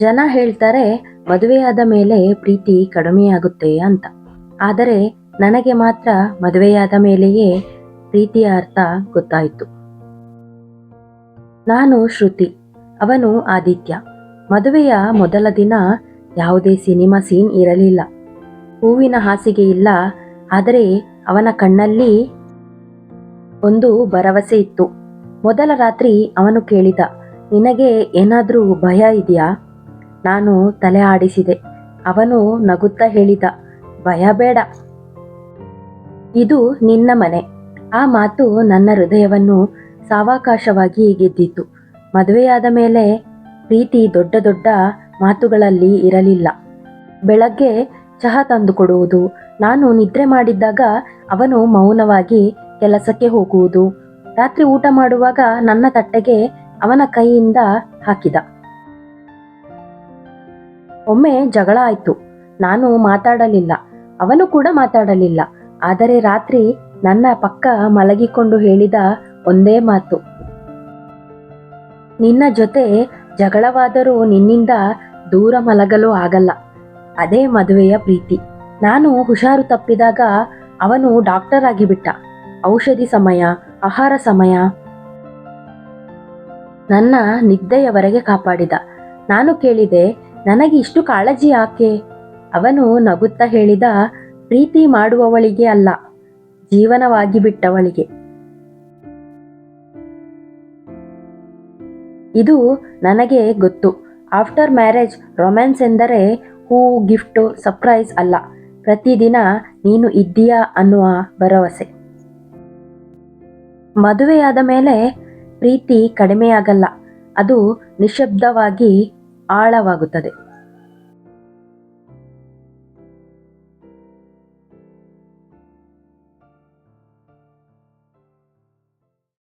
ಜನ ಹೇಳ್ತಾರೆ ಮದುವೆಯಾದ ಮೇಲೆ ಪ್ರೀತಿ ಕಡಿಮೆಯಾಗುತ್ತೆ ಅಂತ. ಆದರೆ ನನಗೆ ಮಾತ್ರ ಮದುವೆಯಾದ ಮೇಲೆಯೇ ಪ್ರೀತಿಯ ಅರ್ಥ ಗೊತ್ತಾಯಿತು. ನಾನು ಶ್ರುತಿ, ಅವನು ಆದಿತ್ಯ. ಮದುವೆಯ ಮೊದಲ ದಿನ ಯಾವುದೇ ಸಿನಿಮಾ ಸೀನ್ ಇರಲಿಲ್ಲ. ಹೂವಿನ ಹಾಸಿಗೆ ಇಲ್ಲ, ಆದರೆ ಅವನ ಕಣ್ಣಲ್ಲಿ ಒಂದು ಭರವಸೆ ಇತ್ತು. ಮೊದಲ ರಾತ್ರಿ ಅವನು ಕೇಳಿದ, ನಿನಗೆ ಏನಾದರೂ ಭಯ ಇದೆಯಾ? ನಾನು ತಲೆ ಆಡಿಸಿದೆ. ಅವನು ನಗುತ್ತಾ ಹೇಳಿದ, ಭಯ ಬೇಡ. ಇದು ನಿನ್ನ ಮನೆ. ಆ ಮಾತು ನನ್ನ ಹೃದಯವನ್ನು ಸಾವಕಾಶವಾಗಿ ಗೆದ್ದಿತು ಮದುವೆಯಾದ ಮೇಲೆ ಪ್ರೀತಿ ದೊಡ್ಡ ದೊಡ್ಡ ಮಾತುಗಳಲ್ಲಿ ಇರಲಿಲ್ಲ. ಬೆಳಗ್ಗೆ ಚಹಾ ತಂದುಕೊಡುವುದು ನಾನು ನಿದ್ರೆ ಮಾಡಿದ್ದಾಗ ಅವನು ಮೌನವಾಗಿ ಕೆಲಸಕ್ಕೆ ಹೋಗುವುದು, ರಾತ್ರಿ ಊಟ ಮಾಡುವಾಗ ನನ್ನ ತಟ್ಟೆಗೆ ಅವನ ಕೈಯಿಂದ ಹಾಕಿದ. ಒಮ್ಮೆ ಜಗಳ ಆಯ್ತು. ನಾನು ಮಾತಾಡಲಿಲ್ಲ. ಅವನು ಕೂಡ ಮಾತಾಡಲಿಲ್ಲ. ಆದರೆ ರಾತ್ರಿ ನನ್ನ ಪಕ್ಕ ಮಲಗಿಕೊಂಡು ಹೇಳಿದ ಒಂದೇ ಮಾತು. ನಿನ್ನ ಜೊತೆ ಜಗಳವಾದರೂ ನಿನ್ನಿಂದ ದೂರ ಮಲಗಲು ಆಗಲ್ಲ. ಅದೇ ಮದುವೆಯ ಪ್ರೀತಿ. ನಾನು ಹುಷಾರು ತಪ್ಪಿದಾಗ ಅವನು ಡಾಕ್ಟರ್ ಆಗಿಬಿಟ್ಟ. ಔಷಧಿ ಸಮಯ, ಆಹಾರ ಸಮಯ. ನನ್ನ ನಿದ್ದೆಯವರೆಗೆ ಕಾಪಾಡಿದ. ನಾನು ಕೇಳಿದೆ ನನಗೆ ಇಷ್ಟು ಕಾಳಜಿ ಯಾಕೆ? ಅವನು ನಗುತ್ತಾ ಹೇಳಿದ, ಪ್ರೀತಿ ಮಾಡುವವಳಿಗೆ ಅಲ್ಲ, ಜೀವನವಾಗಿ ಬಿಟ್ಟವಳಿಗೆ. ಇದು ನನಗೆ ಗೊತ್ತು. ಆಫ್ಟರ್ ಮ್ಯಾರೇಜ್ ರೊಮ್ಯಾನ್ಸ್ ಎಂದರೆ ಹೂ, ಗಿಫ್ಟು, ಸರ್ಪ್ರೈಸ್ ಅಲ್ಲ. ಪ್ರತಿದಿನ ನೀನು ಇದ್ದೀಯಾ ಅನ್ನುವ ಭರವಸೆ. ಮದುವೆಯಾದ ಮೇಲೆ ಪ್ರೀತಿ ಕಡಿಮೆಯಾಗಲ್ಲ. ಅದು ನಿಶಬ್ದವಾಗಿ ಆಳವಾಗುತ್ತದೆ.